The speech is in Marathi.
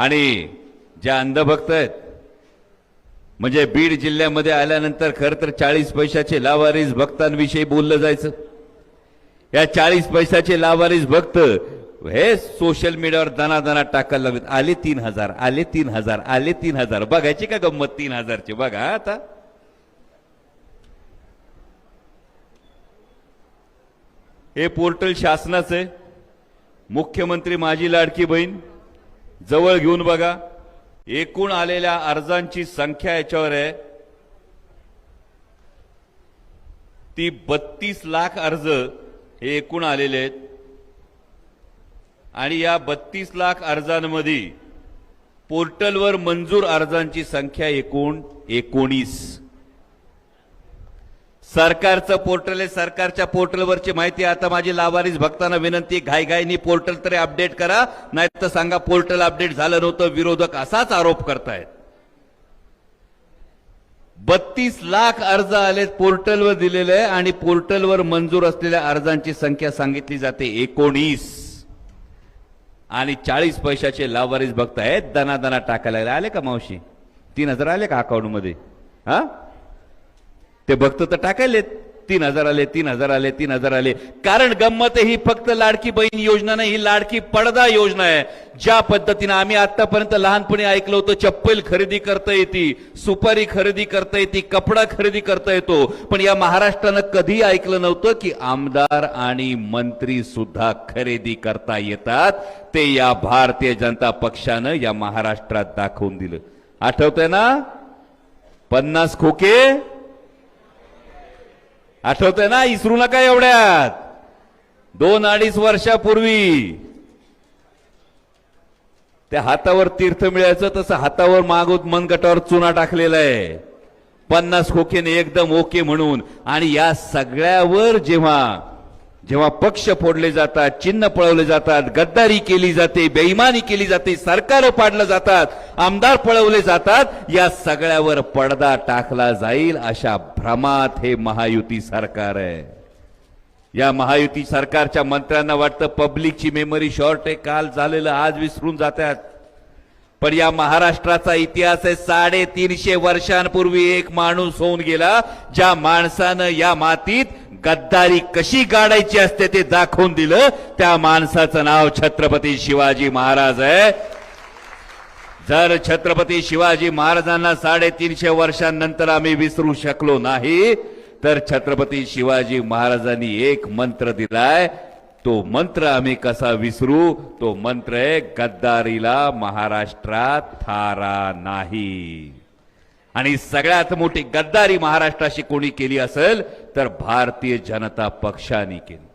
आणि ज्या अंधभक्त आहेत म्हणजे बीड जिल्ह्यामध्ये आल्यानंतर खरं तर चाळीस पैशाचे लावारीस भक्तांविषयी बोललं जायचं. या चाळीस पैशाचे लावारीस भक्त हे सोशल मीडियावर दनादना टाकायला लागले आले तीन हजार आले तीन हजार आले तीन हजार. बघायची का गंमत तीन हजारची? बघा आता. हे पोर्टल शासनाचं आहे. मुख्यमंत्री माझी लाडकी बहीण जवळ घेऊन बघा. एकूण आलेल्या अर्जांची संख्या याच्यावर आहे. ती बत्तीस लाख अर्ज हे एकूण आलेले आहेत. आणि या बत्तीस लाख अर्जांमध्ये पोर्टलवर मंजूर अर्जांची संख्या एकूण एकोणीस. सरकारचं पोर्टल आहे. सरकारच्या पोर्टलवरची माहिती आता माझी लावारीस भक्तांना विनंती घाईघाईनी पोर्टल तरी अपडेट करा नाही तर सांगा पोर्टल अपडेट झालं नव्हतं विरोधक असाच आरोप करतायत. बत्तीस लाख अर्ज आलेत पोर्टलवर दिलेले आहे आणि पोर्टलवर मंजूर असलेल्या अर्जांची संख्या सांगितली जाते. एकोणीस. आणि चाळीस पैशाचे लावारीस भक्त आहेत. दना दना टाकायला आले का मावशी? तीन हजार आले का अकाउंटमध्ये हा? ते भक्त तर टाकायलेत. तीन हजार आले तीन हजार आले तीन हजार आले. कारण गंमत ही फक्त लाडकी बहीण योजना नाही ही लाडकी पडदा योजना आहे. ज्या पद्धतीनं आम्ही आतापर्यंत लहानपणी ऐकलं होतं चप्पल खरेदी करता येते सुपारी खरेदी करता येते कपडा खरेदी करता येतो. पण या महाराष्ट्रानं कधी ऐकलं नव्हतं की आमदार आणि मंत्री सुद्धा खरेदी करता येतात. ते या भारतीय जनता पक्षानं या महाराष्ट्रात दाखवून दिलं. आठवतंय ना? पन्नास खोके? आठवतंय ना इसरू नका एवढ्यात. दोन अडीच वर्षापूर्वी त्या हातावर तीर्थ मिळायचं तसं हातावर मागूत मनगटावर चुना टाकलेला आहे. पन्नास खोकेने एकदम ओके म्हणून. आणि या सगळ्यावर जेव्हा जेव्हा पक्ष फोडले जातात चिन्ह पळवले जातात गद्दारी केली जाते बेईमानी केली जाते सरकार पाडलं जातात आमदार पळवले जातात या सगळ्यावर पडदा टाकला जाईल अशा भ्रमात हे महायुती सरकार आहे. या महायुती सरकारच्या मंत्र्यांना वाटतं पब्लिकची मेमरी शॉर्ट आहे काल झालेलं आज विसरून जातात. पण या महाराष्ट्राचा इतिहास आहे साडेतीनशे वर्षांपूर्वी एक माणूस होऊन गेला ज्या माणसानं या मातीत गद्दारी कशी गाडायची असते ते दाखवून दिलं. त्या माणसाचं नाव छत्रपती शिवाजी महाराज आहे. जर छत्रपती शिवाजी महाराजांना साडेतीनशे वर्षांनंतर आम्ही विसरू शकलो नाही तर छत्रपती शिवाजी महाराजांनी एक मंत्र दिलाय. तो मंत्र आम्ही कसा विसरू? तो मंत्र आहे गद्दारीला महाराष्ट्रात थारा नाही. आणि सगळ्यात मोठी गद्दारी महाराष्ट्राशी कोणी केली असेल तर भारतीय जनता पक्षाने केली.